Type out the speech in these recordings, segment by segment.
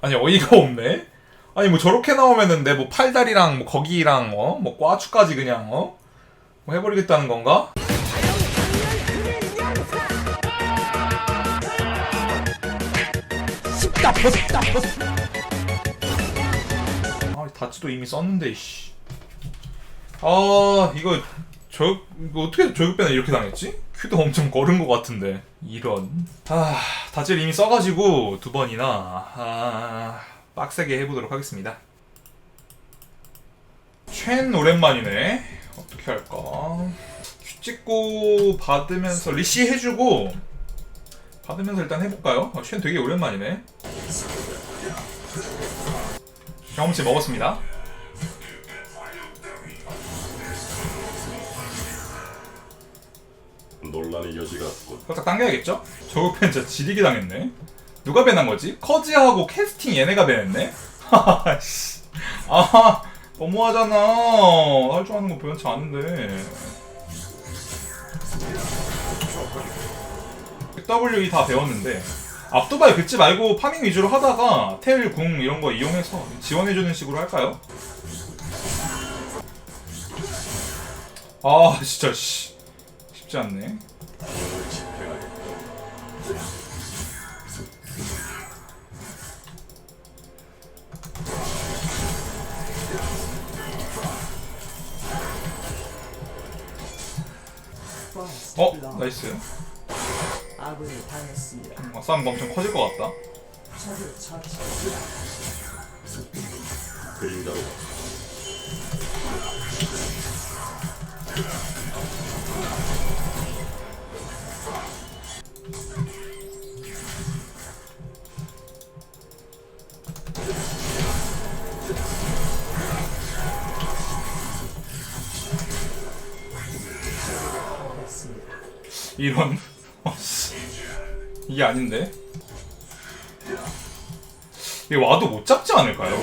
아니 어이가 없네. 아니 뭐 저렇게 나오면은 내 뭐 팔다리랑 뭐 거기랑 어 뭐 꽈추까지 그냥 어 뭐 해버리겠다는 건가? 아 다치도 이미 썼는데 씨. 아 이거 저 이거 어떻게 저격배는 이렇게 당했지? 큐도 엄청 걸은 것 같은데 이런 아 다치를 이미 써가지고 두 번이나 아 빡세게 해보도록 하겠습니다. 쉔 오랜만이네. 어떻게 할까? 큐 찍고 받으면서 리시 해주고 받으면서 일단 해볼까요? 아, 쉔 되게 오랜만이네. 경험치 먹었습니다. 논란의 여지가 없군. 살짝 당겨야겠죠? 저거 팬 진짜 지리게 당했네. 누가 배난 거지? 커즈하고 캐스팅 얘네가 배냈네? 하하, 씨. 아, 너무하잖아. 할 줄 아는 거 변치 않은데. WE 다 배웠는데. 앞두발 긁지 말고 파밍 위주로 하다가 텔, 궁 이런 거 이용해서 지원해주는 식으로 할까요? 아, 진짜, 씨. 쉽지 않네. 어? 나이스. 아군이 당했습니다. 아, 싸움 엄청 커질 것 같다. 적을 처치. 이런. 어, 씨. 이게 아닌데? 이게 와도 못 잡지 않을까요?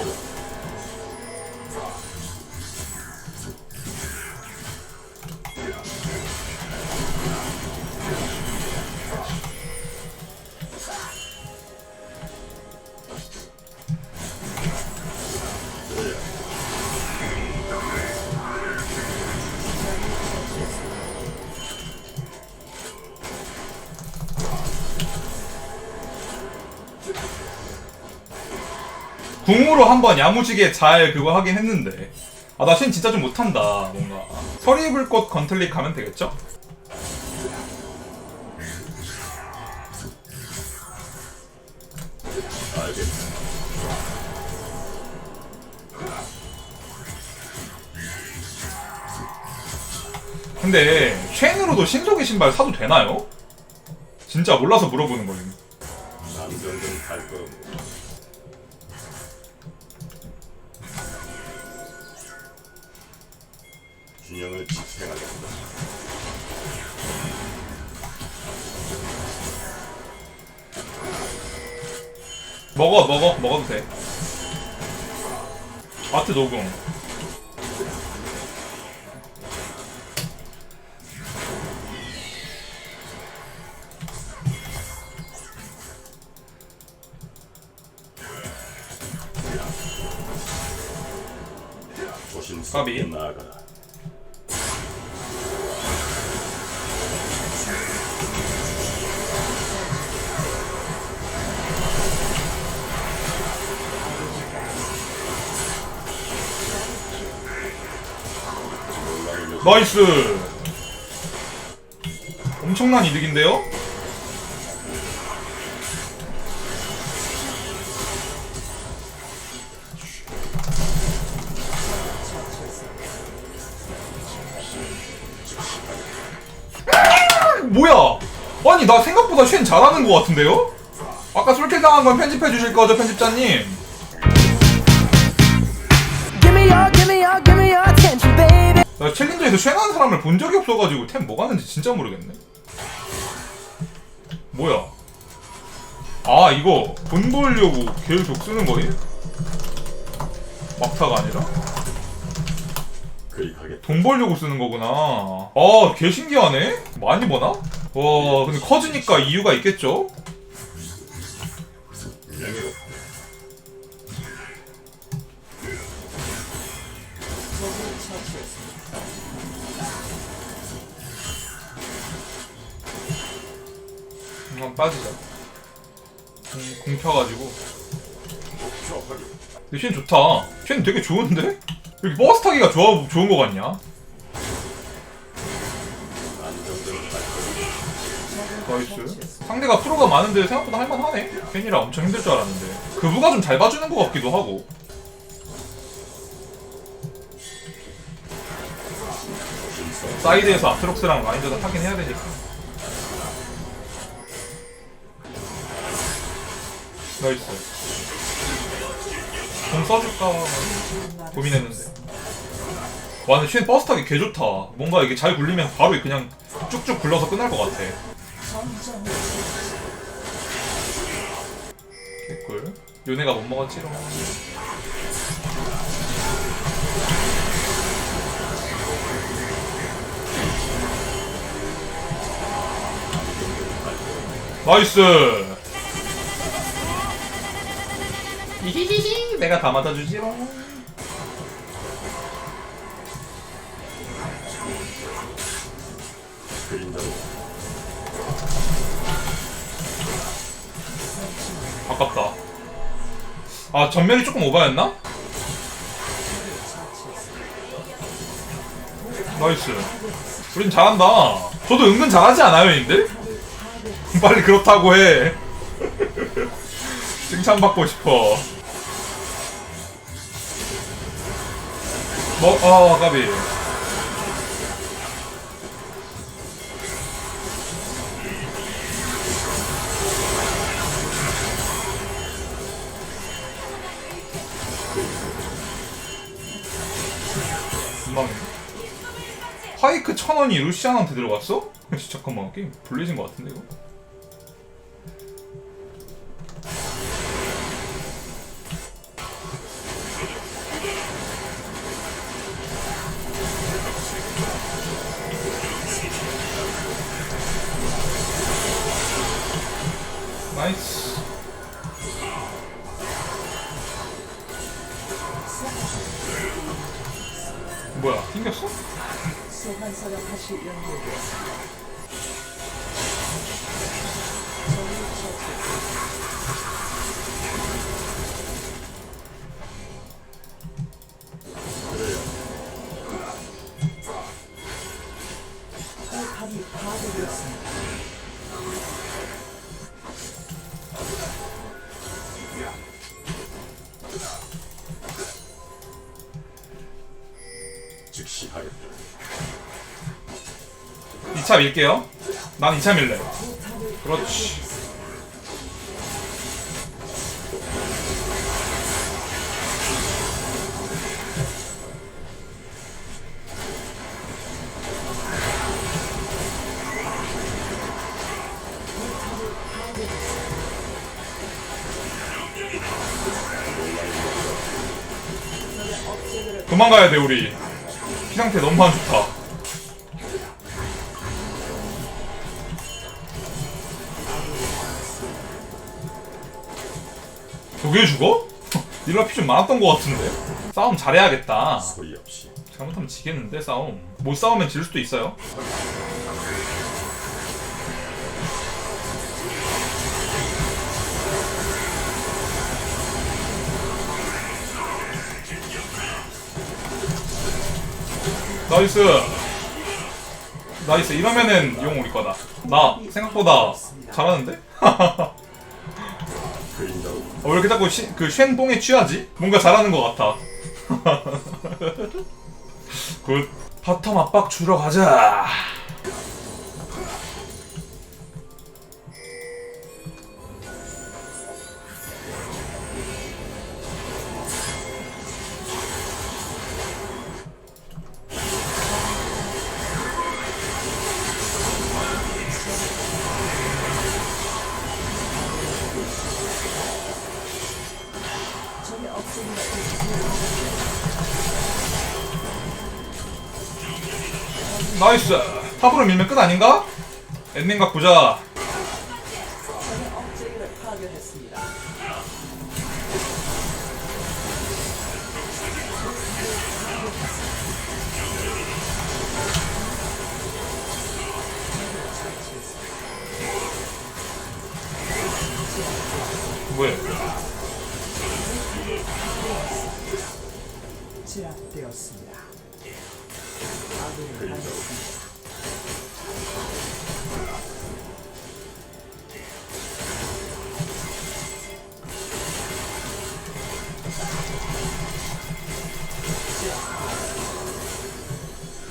궁으로 한번 야무지게 잘 그거 하긴 했는데 아나쉔 진짜 좀 못한다 뭔가 서리불꽃 건틀릭 가면 되겠죠? 알겠다. 근데 쉔으로도 신속의 신발 사도 되나요? 진짜 몰라서 물어보는 거예요 균형을 집행하겠다. 먹어 먹어 먹어도 돼 아트 녹음 나이스 엄청난 이득인데요? 뭐야? 아니 나 생각보다 쉔 잘하는 것 같은데요? 아까 솔킬 당한 건 편집해 주실 거죠 편집자님? 나 챌린저에서 쉔하는 사람을 본 적이 없어가지고 템 뭐 가는지 진짜 모르겠네. 뭐야? 아 이거 돈 벌려고 계속 쓰는 거임? 막타가 아니라? 돈 벌려고 쓰는 거구나. 아, 개 신기하네? 많이 버나? 와, 근데 커지니까 이유가 있겠죠? 빠지자. 공, 공 펴가지고. 근데 쉔 좋다. 쉔 되게 좋은데? 여기 버스 타기가 좋아, 좋은 거 같냐? 나이스. 상대가 프로가 많은데 생각보다 할만하네. 팬이라 엄청 힘들 줄 알았는데. 그부가 좀 잘 봐주는 것 같기도 하고. 사이드에서 아트록스랑 라인저다 타긴 해야 되니까. 나이스. 공 써줄까 고민했는데. 와, 근데 쉔 버스 타기 개 좋다. 뭔가 이게 잘 굴리면 바로 그냥 쭉쭉 굴러서 끝날 것 같아. 개꿀. 요네가 못 먹었지롱. 나이스. 히히히히 내가 다 맞아주지롱. 그림자로 아깝다. 아 전면이 조금 오바였나? 나이스. 우린 잘한다. 저도 은근 잘하지 않아요, 님들? 빨리 그렇다고 해. 칭찬받고 싶어. 뭐, 아, 까비. 금방 화이크 천 원이 루시안한테 들어갔어? 씨, 잠깐만 게임 불리진 것 같은데 이거? 파괴되었습니다. 즉시 하겠다. 2차 밀게요. 난 2차 밀래. 그렇지. 도망가야 돼 우리. 피 상태 너무 안 좋다. 저게 죽어? 닐라 피 좀 많았던 것 같은데 싸움 잘해야겠다 잘못하면 지겠는데 싸움 못 싸우면 질 수도 있어요 나이스 나이스 이러면은 용 우리 거다 나 생각보다 잘하는데? 어, 왜 이렇게 자꾸 시, 그 쉔뽕에 취하지? 뭔가 잘하는 것 같아. 굿. 바텀 압박 주러 가자. 나이스. 탑으로 밀면 끝 아닌가? 엔딩 각 보자.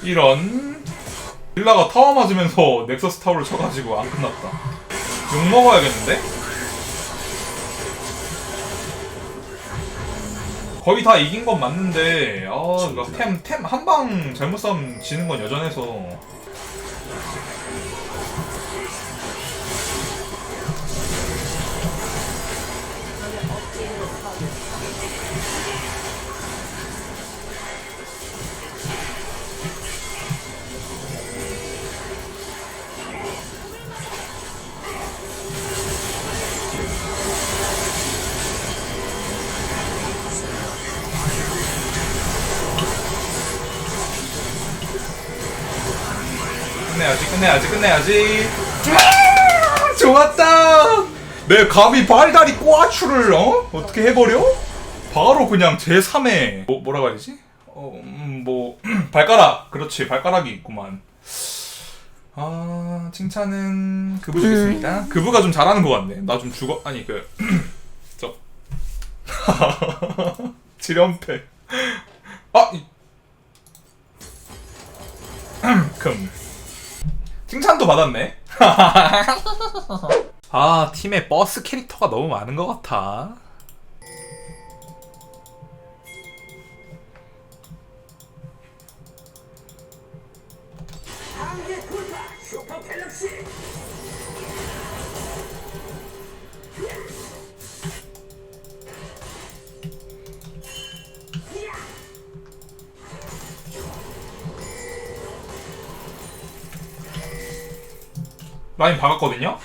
이런 빌라가 타워 맞으면서 넥서스 타워를 쳐가지고 안 끝났다. 욕 먹어야겠는데? 거의 다 이긴 건 맞는데 아 이거 템템 한 방 잘못 싸면 지는 건 여전해서 끝내야지 끝내야지. 아, 좋았다. 내 감히 발다리 꼬아추를 어? 어떻게 해버려? 바로 그냥 제3의 뭐, 뭐라고 해야지? 어, 음, 뭐 발가락. 그렇지 발가락이 있구만. 아 칭찬은 그부 주겠습니다. 그부가 좀 잘하는 것 같네. 나 좀 죽어 아니 그 저. 지련패 아 이... 금 칭찬도 받았네. 아, 팀에 버스 캐릭터가 너무 많은 것 같아. 라인 박았거든요?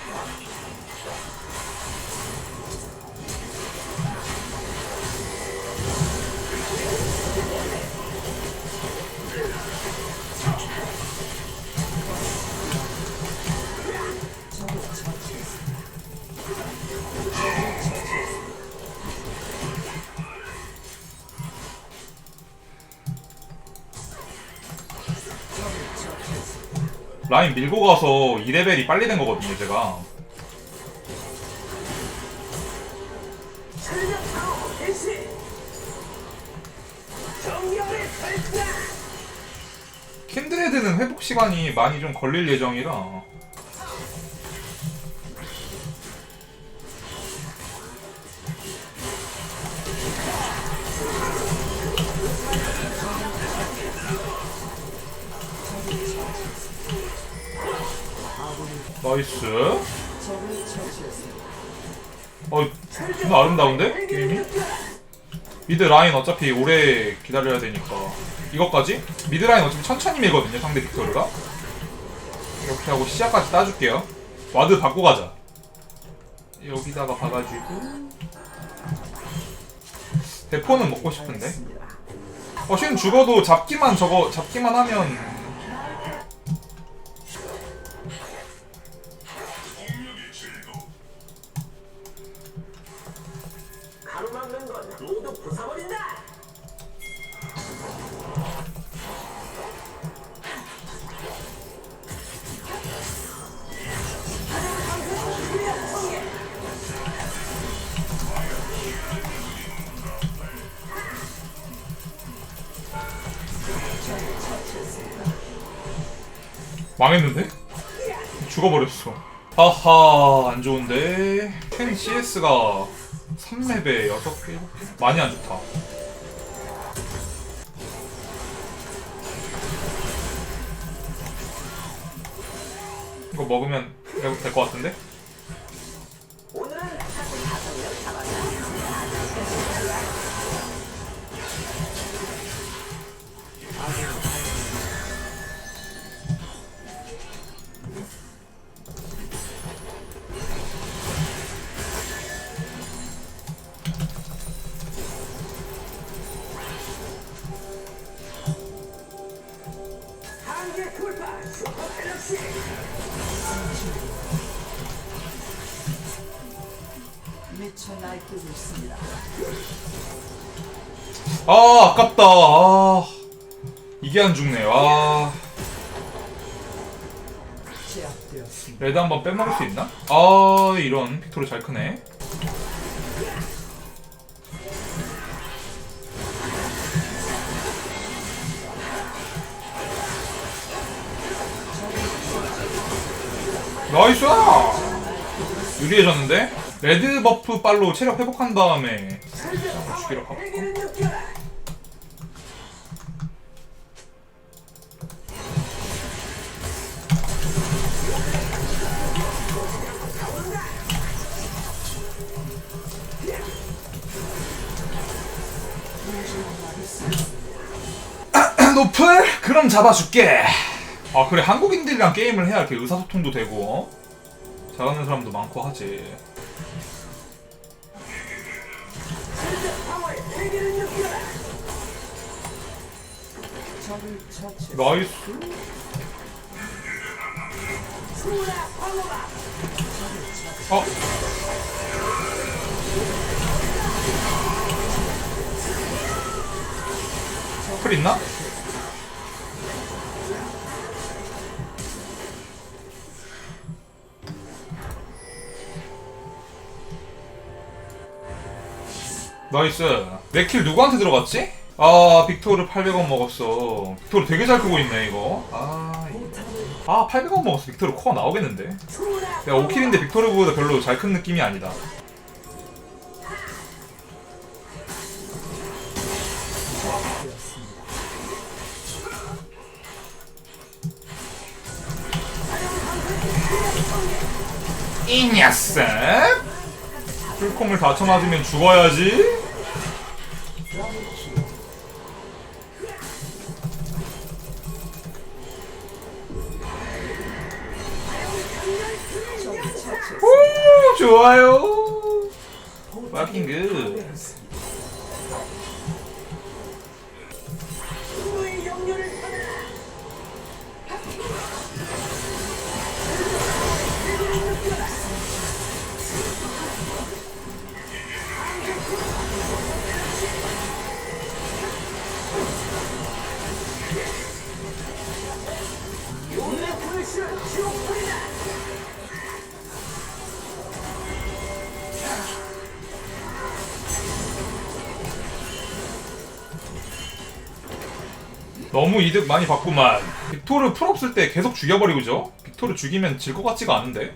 라인 밀고 가서 2레벨이 빨리 된 거거든요, 제가. 킨드레드는 회복 시간이 많이 좀 걸릴 예정이라 나이스. 어 존나 아름다운데? 게임이? 미드 라인 어차피 오래 기다려야 되니까 이것까지? 미드 라인 어차피 천천히 밀거든요 상대 빅토르가 이렇게 하고 시야까지 따줄게요 와드 받고 가자 여기다가 봐가지고 대포는 먹고 싶은데. 어, 쉔 죽어도 잡기만 저거 잡기만 하면 망했는데? 죽어버렸어. 하하, 안 좋은데. 캔 CS가 3렙에 6개, 7개? 많이 안 좋다. 이거 먹으면 될것 같은데? 아 아깝다. 아, 이게 안 죽네. 와. 아. 레드 한번 빼먹을 수 있나? 아 이런 빅토르 잘 크네. 나이스 유리해졌는데? 레드 버프 빨로 체력 회복한 다음에 죽이러 가볼까? 그럼 잡아줄게. 아 그래 한국인들이랑 게임을 해야 이렇게 의사소통도 되고 어? 잘하는 사람도 많고 하지. 나이스. 어. 풀 있나? 나이스. 내 킬 누구한테 들어갔지? 아, 빅토르 800원 먹었어. 빅토르 되게 잘 크고 있네, 이거. 아, 이- 아 800원 먹었어. 빅토르 코가 나오겠는데? 내가 5킬인데 빅토르보다 별로 잘 큰 느낌이 아니다. 이 녀석! 풀콤을 다 쳐 맞으면 죽어야지. 너무 이득 많이 받구만. 빅토르 풀 없을 때 계속 죽여버리고 죠? 빅토르 죽이면 질 것 같지가 않은데?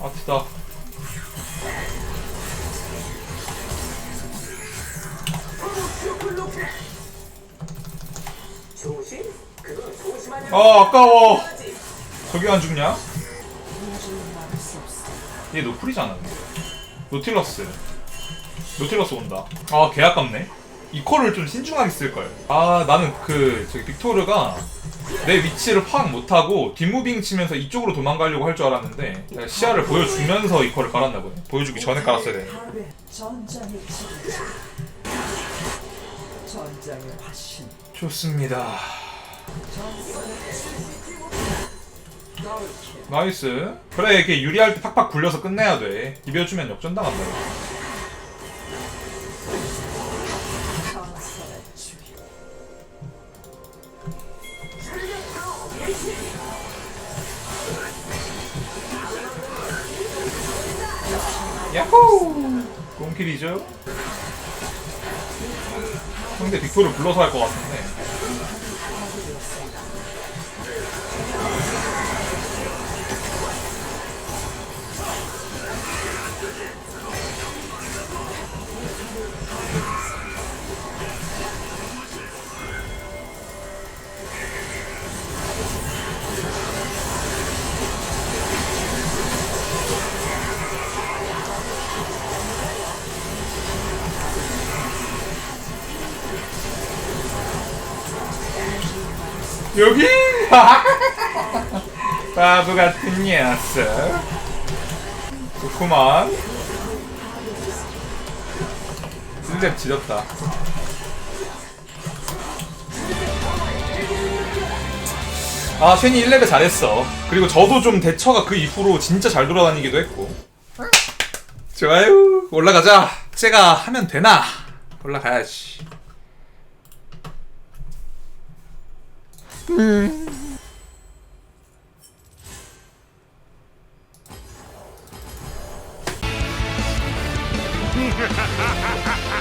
아프다. 아, 아까워. 저기 안 죽냐? 얘 노플이잖아. 근데. 노틸러스. 노틸러스 온다. 아, 개 아깝네. 이 콜을 좀 신중하게 쓸걸. 아, 나는 그, 저기 빅토르가 내 위치를 파악 못하고 뒷무빙 치면서 이쪽으로 도망가려고 할 줄 알았는데 내가 시야를 보여주면서 이 콜을 깔았나 보네. 보여주기 전에 깔았어야 돼. 좋습니다. 나이스. 그래, 이렇게 유리할 때 팍팍 굴려서 끝내야 돼. 비벼주면 역전당한다. 야호! 꽁킬이죠? 상대 빅토를 불러서 할 것 같은데. 여기! 바보 같은 녀석. 좋구만. 킹잼 지렸다. 아, 쉔이 1레벨 잘했어. 그리고 저도 좀 대처가 그 이후로 진짜 잘 돌아다니기도 했고. 좋아요. 올라가자. 제가 하면 되나? 올라가야지. 嗯。哈哈哈哈哈